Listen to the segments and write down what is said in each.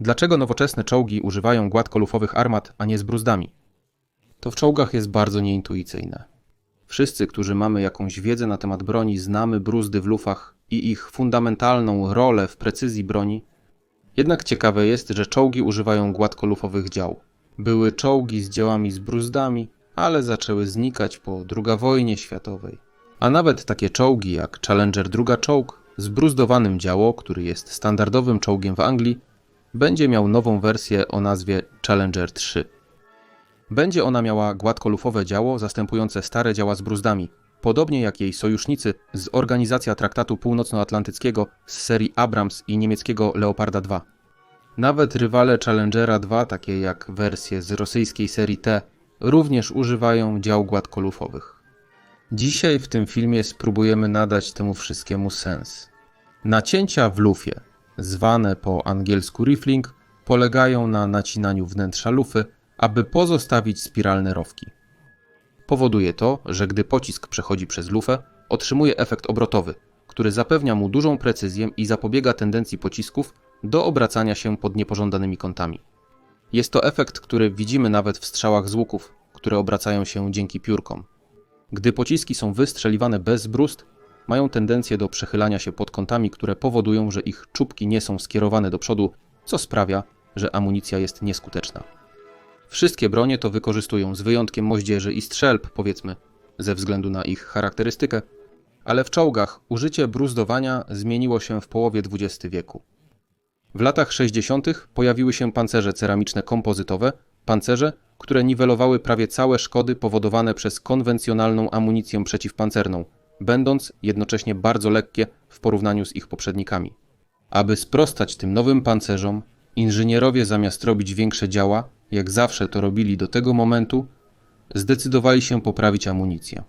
Dlaczego nowoczesne czołgi używają gładkolufowych armat, a nie z bruzdami? To w czołgach jest bardzo nieintuicyjne. Wszyscy, którzy mamy jakąś wiedzę na temat broni, znamy bruzdy w lufach i ich fundamentalną rolę w precyzji broni. Jednak ciekawe jest, że czołgi używają gładkolufowych dział. Były czołgi z działami z bruzdami, ale zaczęły znikać po II wojnie światowej. A nawet takie czołgi jak Challenger II czołg z bruzdowanym działo, który jest standardowym czołgiem w Anglii, będzie miał nową wersję o nazwie Challenger 3. Będzie ona miała gładkolufowe działo zastępujące stare działa z bruzdami, podobnie jak jej sojusznicy z Organizacja Traktatu Północnoatlantyckiego z serii Abrams i niemieckiego Leoparda II. Nawet rywale Challengera 2, takie jak wersje z rosyjskiej serii T, również używają dział gładkolufowych. Dzisiaj w tym filmie spróbujemy nadać temu wszystkiemu sens. Nacięcia w lufie, zwane po angielsku riffling, polegają na nacinaniu wnętrza lufy, aby pozostawić spiralne rowki. Powoduje to, że gdy pocisk przechodzi przez lufę, otrzymuje efekt obrotowy, który zapewnia mu dużą precyzję i zapobiega tendencji pocisków do obracania się pod niepożądanymi kątami. Jest to efekt, który widzimy nawet w strzałach z łuków, które obracają się dzięki piórkom. Gdy pociski są wystrzeliwane bez brust, mają tendencję do przechylania się pod kątami, które powodują, że ich czubki nie są skierowane do przodu, co sprawia, że amunicja jest nieskuteczna. Wszystkie bronie to wykorzystują, z wyjątkiem moździerzy i strzelb, powiedzmy, ze względu na ich charakterystykę, ale w czołgach użycie bruzdowania zmieniło się w połowie XX wieku. W latach 60. pojawiły się pancerze ceramiczne kompozytowe, pancerze, które niwelowały prawie całe szkody powodowane przez konwencjonalną amunicję przeciwpancerną, będąc jednocześnie bardzo lekkie w porównaniu z ich poprzednikami. Aby sprostać tym nowym pancerzom, inżynierowie zamiast robić większe działa, jak zawsze to robili do tego momentu, zdecydowali się poprawić amunicję.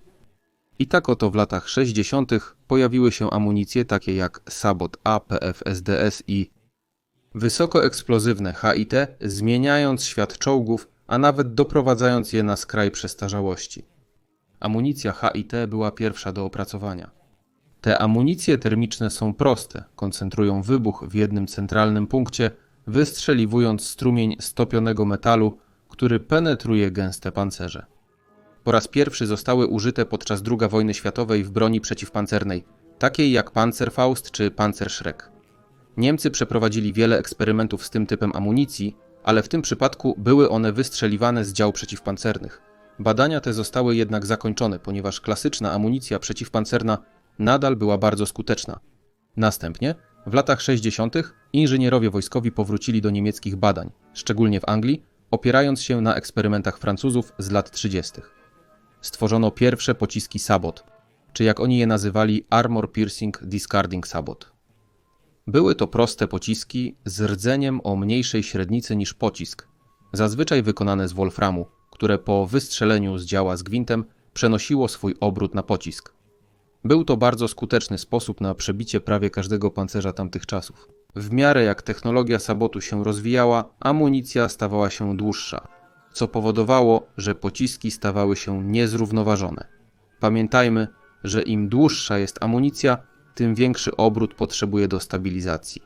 I tak oto w latach 60. pojawiły się amunicje takie jak Sabot A, PF, SDS i wysokoeksplozywne HIT, zmieniając świat czołgów, a nawet doprowadzając je na skraj przestarzałości. Amunicja HIT była pierwsza do opracowania. Te amunicje termiczne są proste, koncentrują wybuch w jednym centralnym punkcie, wystrzeliwując strumień stopionego metalu, który penetruje gęste pancerze. Po raz pierwszy zostały użyte podczas II wojny światowej w broni przeciwpancernej, takiej jak Panzerfaust czy Panzerschreck. Niemcy przeprowadzili wiele eksperymentów z tym typem amunicji, ale w tym przypadku były one wystrzeliwane z dział przeciwpancernych. Badania te zostały jednak zakończone, ponieważ klasyczna amunicja przeciwpancerna nadal była bardzo skuteczna. Następnie, w latach 60., inżynierowie wojskowi powrócili do niemieckich badań, szczególnie w Anglii, opierając się na eksperymentach Francuzów z lat 30. Stworzono pierwsze pociski Sabot, czy jak oni je nazywali Armor Piercing Discarding Sabot. Były to proste pociski z rdzeniem o mniejszej średnicy niż pocisk, zazwyczaj wykonane z wolframu, które po wystrzeleniu z działa z gwintem przenosiło swój obrót na pocisk. Był to bardzo skuteczny sposób na przebicie prawie każdego pancerza tamtych czasów. W miarę jak technologia sabotu się rozwijała, amunicja stawała się dłuższa, co powodowało, że pociski stawały się niezrównoważone. Pamiętajmy, że im dłuższa jest amunicja, tym większy obrót potrzebuje do stabilizacji.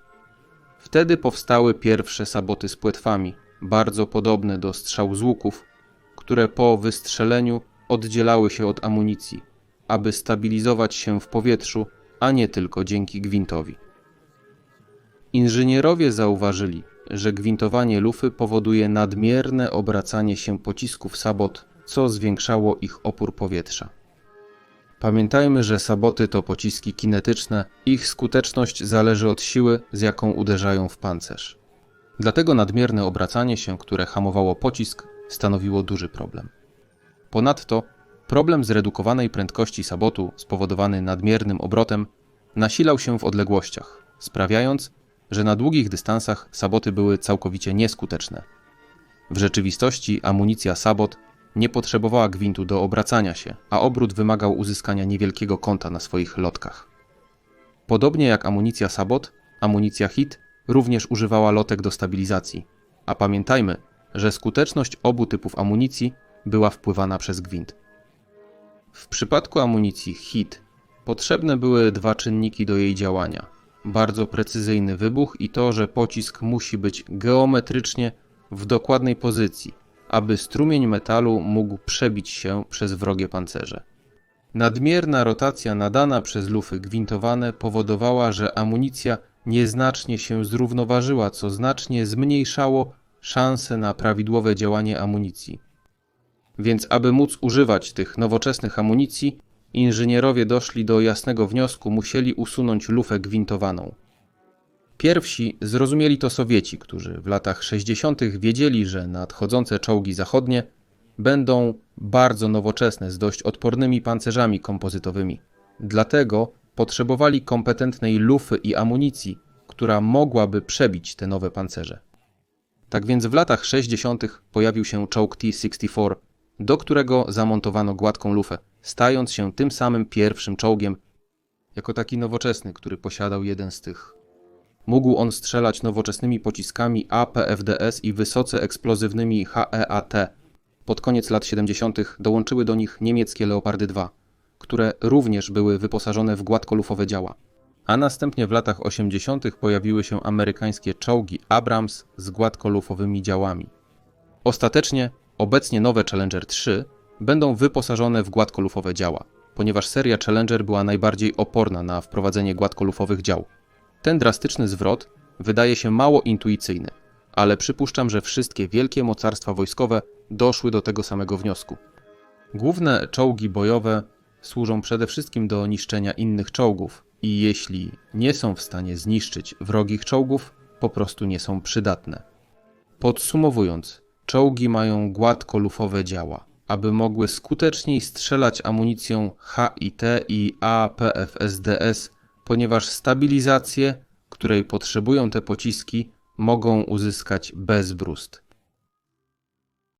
Wtedy powstały pierwsze saboty z płetwami, bardzo podobne do strzał z łuków, które po wystrzeleniu oddzielały się od amunicji, aby stabilizować się w powietrzu, a nie tylko dzięki gwintowi. Inżynierowie zauważyli, że gwintowanie lufy powoduje nadmierne obracanie się pocisków sabot, co zwiększało ich opór powietrza. Pamiętajmy, że saboty to pociski kinetyczne, ich skuteczność zależy od siły, z jaką uderzają w pancerz. Dlatego nadmierne obracanie się, które hamowało pocisk, stanowiło duży problem. Ponadto problem zredukowanej prędkości sabotu spowodowany nadmiernym obrotem nasilał się w odległościach, sprawiając, że na długich dystansach saboty były całkowicie nieskuteczne. W rzeczywistości amunicja sabot nie potrzebowała gwintu do obracania się, a obrót wymagał uzyskania niewielkiego kąta na swoich lotkach. Podobnie jak amunicja sabot, amunicja hit również używała lotek do stabilizacji, a pamiętajmy, że skuteczność obu typów amunicji była wpływana przez gwint. W przypadku amunicji HIT potrzebne były dwa czynniki do jej działania: bardzo precyzyjny wybuch i to, że pocisk musi być geometrycznie w dokładnej pozycji, aby strumień metalu mógł przebić się przez wrogie pancerze. Nadmierna rotacja nadana przez lufy gwintowane powodowała, że amunicja nieznacznie się zrównoważyła, co znacznie zmniejszało szanse na prawidłowe działanie amunicji. Więc aby móc używać tych nowoczesnych amunicji, inżynierowie doszli do jasnego wniosku, musieli usunąć lufę gwintowaną. Pierwsi zrozumieli to Sowieci, którzy w latach 60. wiedzieli, że nadchodzące czołgi zachodnie będą bardzo nowoczesne z dość odpornymi pancerzami kompozytowymi. Dlatego potrzebowali kompetentnej lufy i amunicji, która mogłaby przebić te nowe pancerze. Tak więc w latach 60. pojawił się czołg T-64, do którego zamontowano gładką lufę, stając się tym samym pierwszym czołgiem, jako taki nowoczesny, który posiadał jeden z tych. Mógł on strzelać nowoczesnymi pociskami APFDS i wysoce eksplozywnymi HEAT. Pod koniec lat 70. dołączyły do nich niemieckie Leopardy II, które również były wyposażone w gładkolufowe działa. A następnie w latach 80. pojawiły się amerykańskie czołgi Abrams z gładkolufowymi działami. Ostatecznie obecnie nowe Challenger 3 będą wyposażone w gładkolufowe działa, ponieważ seria Challenger była najbardziej oporna na wprowadzenie gładkolufowych dział. Ten drastyczny zwrot wydaje się mało intuicyjny, ale przypuszczam, że wszystkie wielkie mocarstwa wojskowe doszły do tego samego wniosku. Główne czołgi bojowe służą przede wszystkim do niszczenia innych czołgów i jeśli nie są w stanie zniszczyć wrogich czołgów, po prostu nie są przydatne. Podsumowując, czołgi mają gładkolufowe działa, aby mogły skuteczniej strzelać amunicją HIT i APFSDS, ponieważ stabilizację, której potrzebują te pociski, mogą uzyskać bez brust.